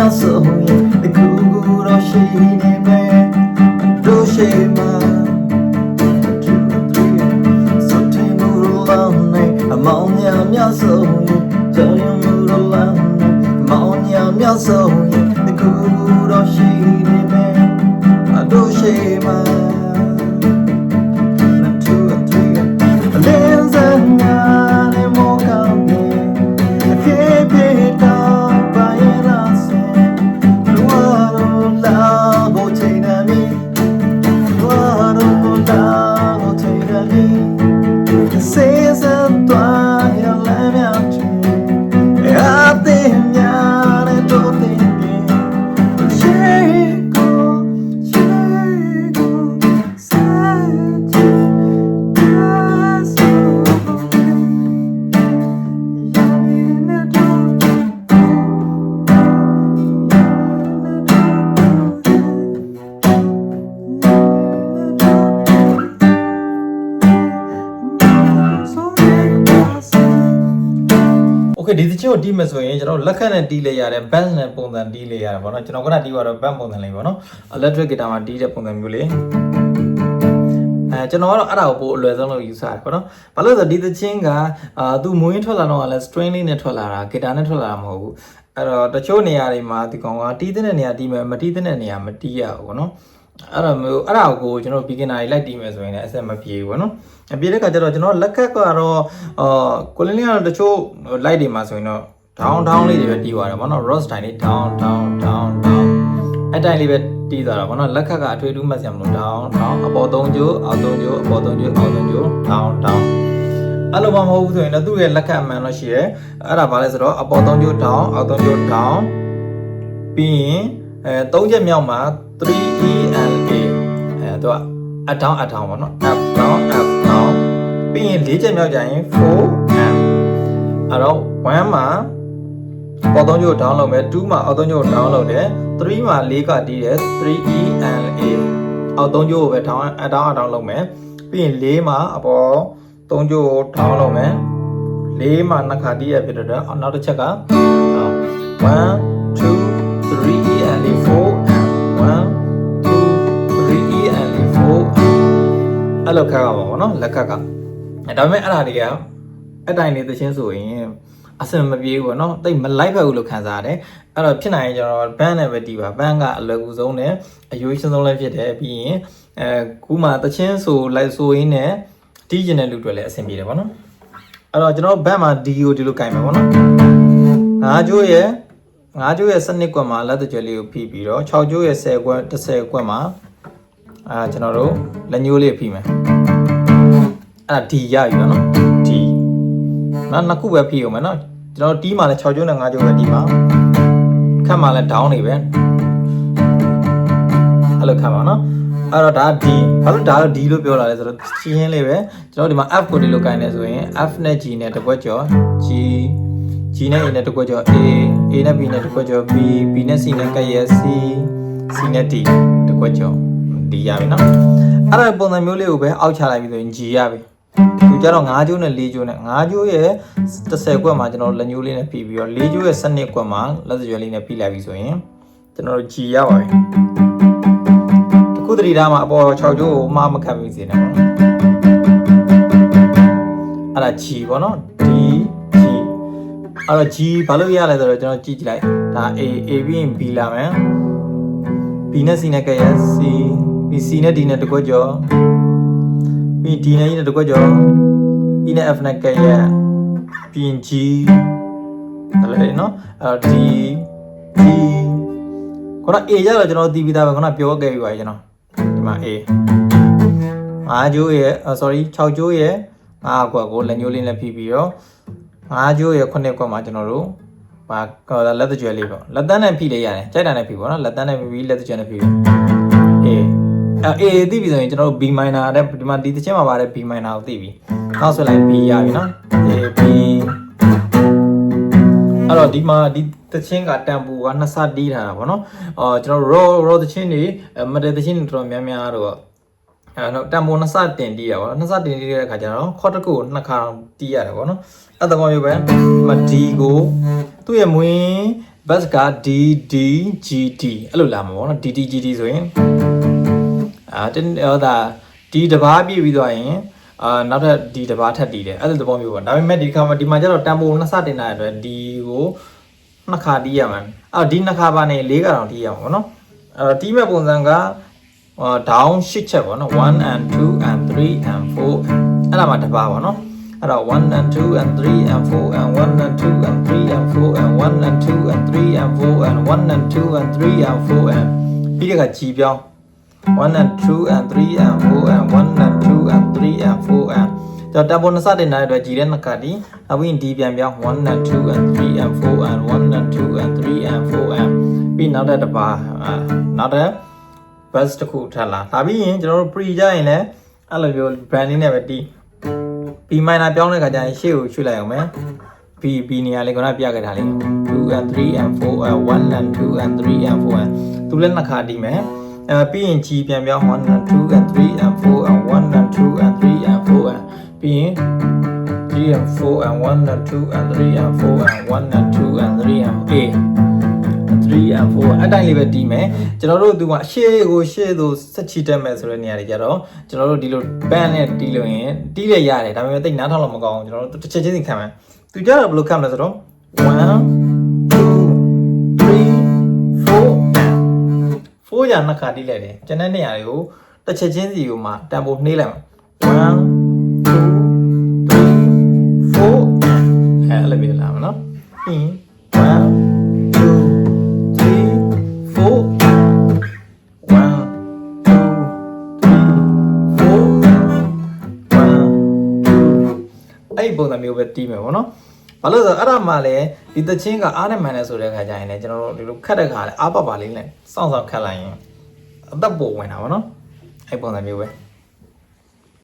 များဆုံးရင်တကူကူတော့ရှိနေမယ်တို့ရှိမှာ So take me along, I'm on your muscle, tell you move along, I'm on your muscle, the good of she man, okay ဒီသချင်းကိုတီးမယ်ဆိုရင်ကျွန်တော်လက်ခက်နဲ့တီးလေရတယ် bass နဲ့ပုံစံတီးလေရတယ်ဗောနော်ကျွန်တော်ခုနတီးပါတော့ bass ပုံစံလေးဗောနော် electric guitar မှာတီးတဲ့ပုံစံမျိုးလေးအဲကျွန်တော်ကတော့အဲ့ဒါကိုပိုအလွယ်ဆုံးလို့ယူဆတယ်ပေါ့နော်။ဘာလို့လဲဆိုတော့ဒီသချင်းကအာသူမွေးထွက်လာတော့ကလည်း string လေးနဲ့ထွက်လာတာဂီတာနဲ့ထွက်လာတာမဟုတ်ဘူး။အဲ့တော့တချို့နေရာတွေမှာဒီကောင်ကတီးတဲ့နေရာတီးမယ်မတီးတဲ့နေရာမတီးရဘူးပေါ့နော်။ အဲ့တော့မျိုးအဲ့ဒါကိုကျွန်တော် beginner တွေလိုက်တီးမယ်ဆိုရင်လည်းအဆက်မပြေဘူးပေါ့နော်အပြေတဲ့ခါကျတော့ကျွန်တော်လက်ခက်ကတော့အာကိုလင်းလေးကတော့တချို့ light တွေမှာဆိုရင်တော့ down down လေးတွေပဲတီးသွားတယ်ပေါ့နော် ross တိုင်းလေး down down down down အတိုင်းလေးပဲတီးသွားတာပေါ့နော်လက်ခက်ကအထွေထူးမှတ်စရာမလို down down အပေါ်၃ကျိုးအောက်၃ကျိုးအပေါ်၃ကျိုးအောက်၃ကျိုး down down အဲ့လိုမှမဟုတ်ဘူးဆိုရင်တော့သူ့ရဲ့လက်ခက်အမှန်တော့ရှိရဲအဲ့ဒါဘာလဲဆိုတော့အပေါ်၃ကျိုး down အောက်၃ကျိုး down ပြီးရင်အဲ၃ချက်မြောက်မှာ 3ELA အဲသူကအထောင်းအထောင်းပေါ့နော် up down up down ပြီးရင်၄ချက်မြောက်ကြရင် 4M အဲ့တော့1မှာပေါ်သုံးချို့ down လုပ်မယ်2မှာအောက်သုံးချို့ down လုပ်တယ်3မှာ4ကတီးတယ် 3ELA အောက်သုံးချို့ကိုပဲ down အထောင်းအထောင်းလုပ်မယ်ပြီးရင်4မှာအပေါ်သုံးချို့ကို down လုပ်မယ်4မှာနှစ်ခါတီးရဖြစ်တဲ့အတွက်နောက်တစ်ချက်က1 2 အဲ့လိုခက်ရပါဘောနော်လက်ခက်ကအဲဒါပေမဲ့အဲ့ဒါတွေကအတိုင်းနေသချင်းဆိုရင်အစင်မပြေဘူးပေါ့နော်တိတ်မလိုက်ဖက်ဘူးလို့ခံစားရတယ်အဲ့တော့ဖြစ်နိုင်ရင်ကျွန်တော်ဘန်းနဲ့ပဲတီးပါဘန်းကအလွယ်ကူဆုံးနဲ့အယိုးရှင်းဆုံးလည်းဖြစ်တယ်ပြီးရင်အဲခုမှသချင်းဆိုလိုက်ဆိုရင်းနဲ့တီးကျင်တဲ့လူတွေလည်းအဆင်ပြေတယ်ပေါ့နော်အဲ့တော့ကျွန်တော်ဘန်းမှာဒီကိုဒီလိုကင်မယ်ပေါ့နော်ငါးကျိုးရဲ့ငါးကျိုးရဲ့စနစ်ကွက်မှာလက်တကြွလေးကိုဖိပြီးတော့6ကျိုးရဲ့10ကွက်10ကွက်မှာ အာကျွန်တော်တို့လက်ညိုးလေးဖိမယ်အဲ့ဒါဒီရပြီပေါ့နော်ဒီနော်နှစ်ခုပဲဖိအောင်မယ်နော်ကျွန်တော်တီးမှာလည်း6ကျိုးနဲ့5ကျိုးပဲတီးမှာခတ်မှာလည်း down နေပဲအဲ့လိုခတ်ပါနော်အဲ့တော့ဒါ D ဘာလို့ဒါတော့ D လို့ပြောလာလဲဆိုတော့ချင်းချင်းလေးပဲကျွန်တော်ဒီမှာ F ကိုဒီလိုကိုင်းနေဆိုရင် F နဲ့ G နဲ့တစ်ခွက်ကျော် G G နဲ့ A နဲ့တစ်ခွက်ကျော် A A နဲ့ B နဲ့တစ်ခွက်ကျော် B B နဲ့ C နဲ့ကက်ရဲ့ C C နဲ့ D တစ်ခွက်ကျော် D ရပြီနော်အဲ့ဒါပုံစံမျိုးလေးကိုပဲအောက်ချလိုက်ပြီဆိုရင် G ရပြီသူကြတော့9ကျိုးနဲ့4ကျိုးနဲ့9ကျိုးရဲ့30ကွက်မှာကျွန်တော်လက်ညိုးလေးနဲ့ပြီးပြီးတော့4ကျိုးရဲ့12ကွက်မှာလက်စကြွယ်လေးနဲ့ပြီးလိုက်ပြီဆိုရင်ကျွန်တော်တို့ G ရပါပြီတခုတတိထားမှာအပေါ်6ကျိုးကိုမှားမခတ်ပြီးစေနေပါတော့အဲ့ဒါ G ပေါ့နော် D G အဲ့တော့ G ဘာလို့ရလဲဆိုတော့ကျွန်တော်ကြည့်ကြည့်လိုက်ဒါ A A ပြီးရင် B လာမယ် B နဲ့ C နဲ့ကရ C B C နဲ့ D နဲ့တကွက်ကျော် B D နဲ့ E နဲ့တကွက်ကျော် E နဲ့ F နဲ့ကရပြီးရင် G ဒါလည်းနော်အဲ့တော့ D D ခုန A ရတော့ကျွန်တော်တီးပြီးသားပဲခုနပြောခဲ့ပြီးပါကျွန်တော်ဒီမှာ A 5ကျိုးရဲ့ sorry 6ကျိုးရဲ့5ကွက်ကိုလက်ညှိုးလေးနဲ့ဖိပြီးတော့5ကျိုးရဲ့9ကွက်မှာကျွန်တော်တို့ဘာလက်တကြွယ်လေးပေါ့လက်တန်းနဲ့ဖိလေးရတယ်ကြိုက်တာနဲ့ဖိပေါ့နော်လက်တန်းနဲ့ဖိပြီးလက်တကြွယ်နဲ့ဖိပြီး A အဲ A သိပြီဆိုရင်ကျွန်တော်တို့ B minor တဲ့ဒီမှာဒီတစ်ချက်မှာပါတဲ့ B minor ကိုသိပြီနောက်ဆိုလိုက် B ရပြီနော် A B အဲ့တော့ဒီမှာဒီတချင်းကတန်ပူကနှစ်ဆတီးထားတာဗောနော်အော်ကျွန်တော် raw raw တချင်းတွေမတတချင်းတွေတော်တော်များများတော့အဲတော့တန်ပူနှစ်ဆတင်တီးရပါတော့နှစ်ဆတင်တီးတဲ့အခါကျတော့ခေါ်တစ်ခုကိုနှစ်ခါတီးရတယ်ဗောနော်အဲ့တကောင်မျိုးပဲမဒီကိုသူ့ရဲ့မွင်းဘ bass က D D G D အဲ့လိုလာမှာပေါ့နော် D D G D ဆိုရင် အာတင်းဟောဒါဒီတဘာပြည့်ပြီးသွားရင်အာနောက်ထပ်ဒီတဘာထပ်တည်တယ်အဲ့လိုသဘောမျိုးပေါ့ဒါပေမဲ့ဒီခါမှာဒီမှာကျတော့တန်ဖိုးနှစ်ဆတင်တဲ့အတွက်ဒီကိုနှစ်ခါတီးရမှာအဲ့တော့ဒီနှစ်ခါပါနေ၄ခါတောင်တီးရမှာပေါ့နော်အဲ့တော့တီးမဲ့ပုံစံကဟော down 8ချက်ပေါ့နော်1 and 2 and 3 and 4အဲ့ဒါမှတဘာပေါ့နော်အဲ့တော့1 and 2 and 3 and 4 and 1 and 2 and 3 and 4 and 1 and 2 and 3 and 4 and 1 and 2 and 3 and 4 and ပြီးတဲ့ကကြီးပြောင်း 1 and 2 and 3 and 4 and 1 and 2 and 3 and 4 and ကျွန်တော်တပ်ပေါ်နှစ်စတင်တဲ့အတွက်ကြည်တဲ့နှစ်ကတည်းအဝင်းဒီပြန်ပြောင်း1 and 2 and 3 and 4 and 1 and 2 and 3 and 4 and ပြီးနောက်တဲ့တစ်ပါအာနောက်တဲ့ bus တစ်ခုထပ်လာဒါပြီးရင်ကျွန်တော်တို့ pre ကြရင်လည်းအဲ့လိုမျိုး branding နဲ့ပဲတီး B minor ပြောင်းတဲ့ခါကျရင်ရှေ့ကိုရွှေ့လိုက်အောင်မယ် B B နေရာလေးကပြခဲ့တာလေး2 and 3 and 4 and 1 and 2 and 3 and 4 and သူလည်းနှစ်ခါတီးမယ် အဲပြီးရင် G ပြန်ပြောင်း1 and 2 and 3 and 4 and 1 and 2 and 3 and 4 and ပြီးရင် G and 4 and 1 and 2 and 3 and 4 and 1 and 2 and 3 and A 3 and 4အတိုင်းလေးပဲတီးမယ်ကျွန်တော်တို့ဒီမှာရှေ့ကိုရှေ့သို့ဆက်ချီတက်မယ်ဆိုတဲ့နေရာတွေကြတော့ကျွန်တော်တို့ဒီလို band နဲ့တီးလို့ရင်တီးရရတယ်ဒါပေမဲ့တိတ်နားထောင်လို့မကောင်းဘူးကျွန်တော်တို့တစ်ချက်ချင်းစီခံမယ်သူကြတော့ဘယ်လိုခံမလဲဆိုတော့1 2 3 4 4ရနှစ်ခါတီးလိုက်တယ်ကျန်တဲ့နေရာတွေကိုတစ်ချက်ချင်းစီကိုမှတန်ဖိုးနှေးလိုက်မှာ1 2 3 4အဲ့လိုမျိုးလာမှာနော်ပြီးရင်1 2 3 4အဲ့ဒီပုံစံမျိုးပဲတီးမယ်ပေါ့နော်။ ဘာလို့လဲဆိုတော့အဲ့ဒါမှလည်းဒီတချင်းကအားနဲ့မှန်တယ်ဆိုတဲ့ခါကျရင်လည်းကျွန်တော်တို့ဒီလိုခတ်တဲ့ခါလည်းအားပပါလေးနဲ့စောင့်စောင့်ခတ်လိုက်ရင်အသက်ပိုဝင်တာပေါ့နော်။အဲ့ပုံစံမျိုးပဲ။